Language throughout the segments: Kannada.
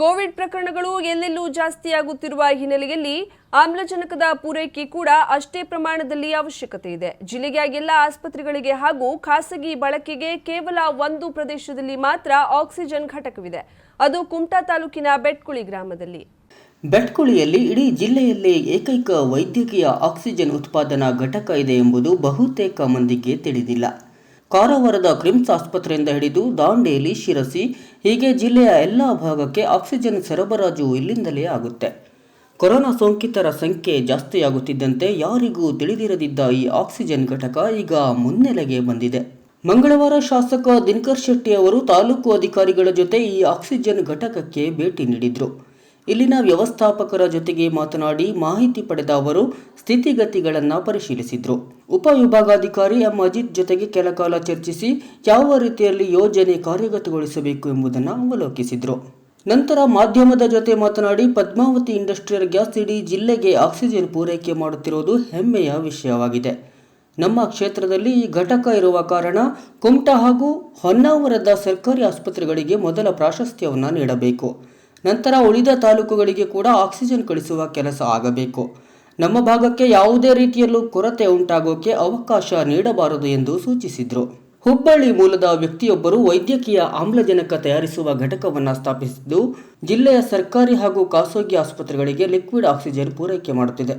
ಕೋವಿಡ್ ಪ್ರಕರಣಗಳು ಎಲ್ಲೆಲ್ಲೂ ಜಾಸ್ತಿಯಾಗುತ್ತಿರುವ ಹಿನ್ನೆಲೆಯಲ್ಲಿ ಆಮ್ಲಜನಕದ ಪೂರೈಕೆ ಕೂಡ ಅಷ್ಟೇ ಪ್ರಮಾಣದಲ್ಲಿ ಅವಶ್ಯಕತೆ ಇದೆ. ಜಿಲ್ಲೆಯ ಎಲ್ಲ ಆಸ್ಪತ್ರೆಗಳಿಗೆ ಹಾಗೂ ಖಾಸಗಿ ಬಳಕೆಗೆ ಕೇವಲ ಒಂದು ಪ್ರದೇಶದಲ್ಲಿ ಮಾತ್ರ ಆಕ್ಸಿಜನ್ ಘಟಕವಿದೆ. ಅದು ಕುಮಟಾ ತಾಲೂಕಿನ ಬೆಟ್ಕುಳಿ ಗ್ರಾಮದಲ್ಲಿ. ಬೆಟ್ಕುಳಿಯಲ್ಲಿ ಇಡೀ ಜಿಲ್ಲೆಯಲ್ಲಿ ಏಕೈಕ ವೈದ್ಯಕೀಯ ಆಕ್ಸಿಜನ್ ಉತ್ಪಾದನಾ ಘಟಕ ಇದೆ ಎಂಬುದು ಬಹುತೇಕ ಮಂದಿಗೆ ತಿಳಿದಿಲ್ಲ. ಕಾರವಾರದ ಕ್ರಿಮ್ಸ್ ಆಸ್ಪತ್ರೆಯಿಂದ ಹಿಡಿದು ದಾಂಡೇಲಿ, ಶಿರಸಿ, ಹೀಗೆ ಜಿಲ್ಲೆಯ ಎಲ್ಲ ಭಾಗಕ್ಕೆ ಆಕ್ಸಿಜನ್ ಸರಬರಾಜು ಇಲ್ಲಿಂದಲೇ ಆಗುತ್ತೆ. ಕೊರೋನಾ ಸೋಂಕಿತರ ಸಂಖ್ಯೆ ಜಾಸ್ತಿಯಾಗುತ್ತಿದ್ದಂತೆ ಯಾರಿಗೂ ತಿಳಿದಿರದಿದ್ದ ಈ ಆಕ್ಸಿಜನ್ ಘಟಕ ಈಗ ಮುನ್ನೆಲೆಗೆ ಬಂದಿದೆ. ಮಂಗಳವಾರ ಶಾಸಕ ದಿನಕರ್ ಶೆಟ್ಟಿ ಅವರು ತಾಲೂಕು ಅಧಿಕಾರಿಗಳ ಜೊತೆ ಈ ಆಕ್ಸಿಜನ್ ಘಟಕಕ್ಕೆ ಭೇಟಿ ನೀಡಿದ್ರು. ಇಲ್ಲಿನ ವ್ಯವಸ್ಥಾಪಕರ ಜೊತೆಗೆ ಮಾತನಾಡಿ ಮಾಹಿತಿ ಪಡೆದ ಅವರು ಸ್ಥಿತಿಗತಿಗಳನ್ನು ಪರಿಶೀಲಿಸಿದರು. ಉಪವಿಭಾಗಾಧಿಕಾರಿ ಎಂ ಅಜಿತ್ ಜೊತೆಗೆ ಕೆಲಕಾಲ ಚರ್ಚಿಸಿ ಯಾವ ರೀತಿಯಲ್ಲಿ ಯೋಜನೆ ಕಾರ್ಯಗತಗೊಳಿಸಬೇಕು ಎಂಬುದನ್ನು ಅವಲೋಕಿಸಿದರು. ನಂತರ ಮಾಧ್ಯಮದ ಜೊತೆ ಮಾತನಾಡಿ ಪದ್ಮಾವತಿ ಇಂಡಸ್ಟ್ರಿಯಲ್ ಗ್ಯಾಸ್ ಇಡೀ ಜಿಲ್ಲೆಗೆ ಆಕ್ಸಿಜನ್ ಪೂರೈಕೆ ಮಾಡುತ್ತಿರುವುದು ಹೆಮ್ಮೆಯ ವಿಷಯವಾಗಿದೆ. ನಮ್ಮ ಕ್ಷೇತ್ರದಲ್ಲಿ ಈ ಘಟಕ ಇರುವ ಕಾರಣ ಕುಮಟಾ ಹಾಗೂ ಹೊನ್ನಾವರದ ಸರ್ಕಾರಿ ಆಸ್ಪತ್ರೆಗಳಿಗೆ ಮೊದಲ ಪ್ರಾಶಸ್ತ್ಯವನ್ನು ನೀಡಬೇಕು. ನಂತರ ಉಳಿದ ತಾಲೂಕುಗಳಿಗೆ ಕೂಡ ಆಕ್ಸಿಜನ್ ಕಳಿಸುವ ಕೆಲಸ ಆಗಬೇಕು. ನಮ್ಮ ಭಾಗಕ್ಕೆ ಯಾವುದೇ ರೀತಿಯಲ್ಲೂ ಕೊರತೆ ಉಂಟಾಗೋಕೆ ಅವಕಾಶ ನೀಡಬಾರದು ಎಂದು ಸೂಚಿಸಿದರು. ಹುಬ್ಬಳ್ಳಿ ಮೂಲದ ವ್ಯಕ್ತಿಯೊಬ್ಬರು ವೈದ್ಯಕೀಯ ಆಮ್ಲಜನಕ ತಯಾರಿಸುವ ಘಟಕವನ್ನು ಸ್ಥಾಪಿಸಿದ್ದು, ಜಿಲ್ಲೆಯ ಸರ್ಕಾರಿ ಹಾಗೂ ಖಾಸಗಿ ಆಸ್ಪತ್ರೆಗಳಿಗೆ ಲಿಕ್ವಿಡ್ ಆಕ್ಸಿಜನ್ ಪೂರೈಕೆ ಮಾಡುತ್ತಿದೆ.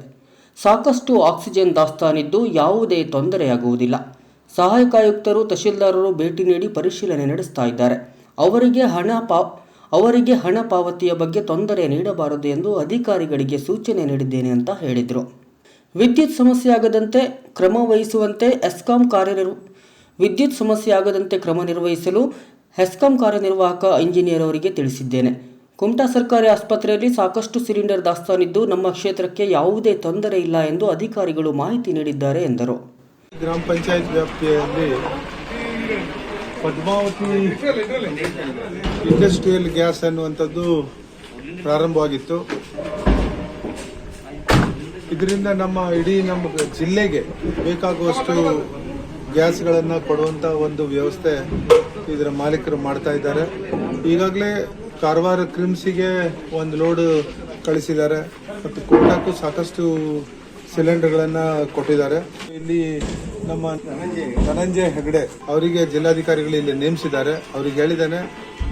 ಸಾಕಷ್ಟು ಆಕ್ಸಿಜನ್ ದಾಸ್ತಾನಿದ್ದು ಯಾವುದೇ ತೊಂದರೆಯಾಗುವುದಿಲ್ಲ. ಸಹಾಯಕ ಆಯುಕ್ತರು, ತಹಶೀಲ್ದಾರರು ಭೇಟಿ ನೀಡಿ ಪರಿಶೀಲನೆ ನಡೆಸ್ತಾ ಇದ್ದಾರೆ. ಅವರಿಗೆ ಹಣ ಪಾ ಅವರಿಗೆ ಹಣ ಪಾವತಿಯ ಬಗ್ಗೆ ತೊಂದರೆ ನೀಡಬಾರದು ಎಂದು ಅಧಿಕಾರಿಗಳಿಗೆ ಸೂಚನೆ ನೀಡಿದ್ದೇನೆ ಅಂತ ಹೇಳಿದರು. ವಿದ್ಯುತ್ ಸಮಸ್ಯೆ ಆಗದಂತೆ ಕ್ರಮ ವಹಿಸುವಂತೆ ಎಸ್ಕಾಂ ಕಾರ್ಯನಿರ್ವ ವಿದ್ಯುತ್ ಸಮಸ್ಯೆ ಆಗದಂತೆ ಕ್ರಮ ನಿರ್ವಹಿಸಲು ಹೆಸ್ಕಾಂ ಕಾರ್ಯನಿರ್ವಾಹಕ ಇಂಜಿನಿಯರ್ ಅವರಿಗೆ ತಿಳಿಸಿದ್ದೇನೆ. ಕುಮಟಾ ಸರ್ಕಾರಿ ಆಸ್ಪತ್ರೆಯಲ್ಲಿ ಸಾಕಷ್ಟು ಸಿಲಿಂಡರ್ ದಾಸ್ತಾನಿದ್ದು ನಮ್ಮ ಕ್ಷೇತ್ರಕ್ಕೆ ಯಾವುದೇ ತೊಂದರೆ ಇಲ್ಲ ಎಂದು ಅಧಿಕಾರಿಗಳು ಮಾಹಿತಿ ನೀಡಿದ್ದಾರೆ ಎಂದರು. ಗ್ರಾಮ ಪಂಚಾಯತ್ ವ್ಯಾಪ್ತಿಯಲ್ಲಿ ಪದ್ಮಾವತಿ ಇಂಡಸ್ಟ್ರಿಯಲ್ ಗ್ಯಾಸ್ ಅನ್ನುವಂಥದ್ದು ಪ್ರಾರಂಭವಾಗಿತ್ತು. ಇದರಿಂದ ನಮ್ಮ ಇಡೀ ನಮ್ಮ ಜಿಲ್ಲೆಗೆ ಬೇಕಾಗುವಷ್ಟು ಗ್ಯಾಸ್ಗಳನ್ನು ಕೊಡುವಂಥ ಒಂದು ವ್ಯವಸ್ಥೆ ಇದರ ಮಾಲೀಕರು ಮಾಡ್ತಾ ಇದ್ದಾರೆ. ಈಗಾಗಲೇ ಕಾರವಾರ ಕ್ರಿಮ್ಸಿಗೆ ಒಂದು ಲೋಡ್ ಕಳಿಸಿದ್ದಾರೆ ಮತ್ತು ಕೋಟಾಕ್ಕೂ ಸಾಕಷ್ಟು ಸಿಲಿಂಡರ್ಗಳನ್ನು ಕೊಟ್ಟಿದ್ದಾರೆ. ಇಲ್ಲಿ ನಮ್ಮ ಧನಂಜಯ ಹೆಗಡೆ ಅವರಿಗೆ ಜಿಲ್ಲಾಧಿಕಾರಿಗಳು ಇಲ್ಲಿ ನೇಮಿಸಿದ್ದಾರೆ. ಅವ್ರಿಗೆ ಹೇಳಿದ್ದಾನೆ,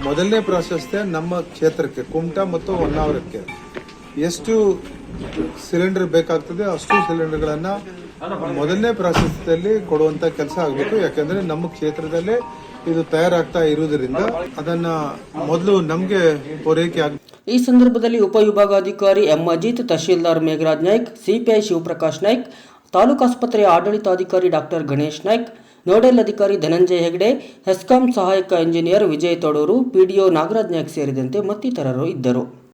ಮೊದಲನೇ ಪ್ರಾಶಸ್ತ್ಯ ನಮ್ಮ ಕ್ಷೇತ್ರಕ್ಕೆ, ಕುಮಟಾ ಮತ್ತು ಹೊನ್ನಾವರಕ್ಕೆ. ಎಷ್ಟು ಸಿಲಿಂಡರ್ ಬೇಕಾಗ್ತದೆ ಅಷ್ಟು ಸಿಲಿಂಡರ್ಗಳನ್ನ ಮೊದಲನೇ ಪ್ರಾಶಸ್ತ್ಯದಲ್ಲಿ ಕೊಡುವಂತ ಕೆಲಸ ಆಗಬೇಕು. ಯಾಕೆಂದ್ರೆ ನಮ್ಮ ಕ್ಷೇತ್ರದಲ್ಲೇ ಇದು ತಯಾರಾಗ್ತಾ ಇರುವುದರಿಂದ ಅದನ್ನ ಮೊದಲು ನಮಗೆ ಪೂರೈಕೆ ಆಗ ಈ ಸಂದರ್ಭದಲ್ಲಿ ಉಪವಿಭಾಗಾಧಿಕಾರಿ ಎಂ ಅಜಿತ್, ತಹಶೀಲ್ದಾರ್ ಮೇಘರಾಜ್ ನಾಯ್ಕ್, ಸಿಪಿಐ ಶಿವಪ್ರಕಾಶ್ ನಾಯ್ಕ್ ತಾಲೂಕು ಆಸ್ಪತ್ರೆಯ ಆಡಳಿತಾಧಿಕಾರಿ ಡಾಕ್ಟರ್ ಗಣೇಶ್ ನಾಯ್ಕ್, ನೋಡೆಲ್ ಅಧಿಕಾರಿ ಧನಂಜಯ ಹೆಗಡೆ, ಹೆಸ್ಕಾಂ ಸಹಾಯಕ ಇಂಜಿನಿಯರ್ ವಿಜಯ್ ತೊಡೂರು, ಪಿಡಿಒ ನಾಗರಾಜ್ ನಾಯ್ಕ್ ಸೇರಿದಂತೆ ಮತ್ತಿತರರು ಇದ್ದರು.